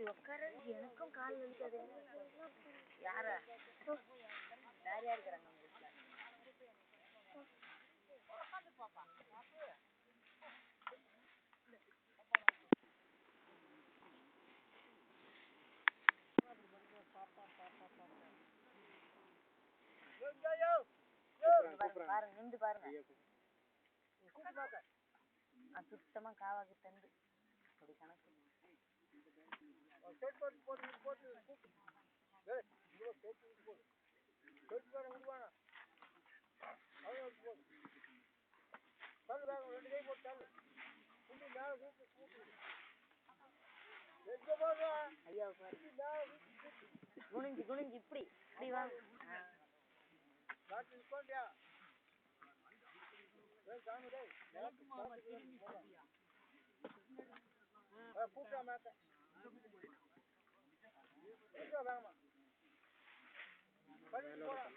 இப்படி உட்கார. எனக்கும் கால் வலிக்காது. யாரா? யார் யார் இருக்கிறாங்க உங்க வீட்டில் பாருங்க நின்று பாருங்க. சுத்தமா காவாக்கு தந்து அப்படி கணக்கு. ஷர்ட் போட்டு போட்டு போட்டு போட்டு இவ்வளோ ஷர்ட் போடு ஷர்ட் குனிஞ்சு குனிஞ்சு இப்படி இப்படி வாங்க கூப்பிட்டா மேக்க தாங்கம்மா பதினஞ்சு போகிறேன்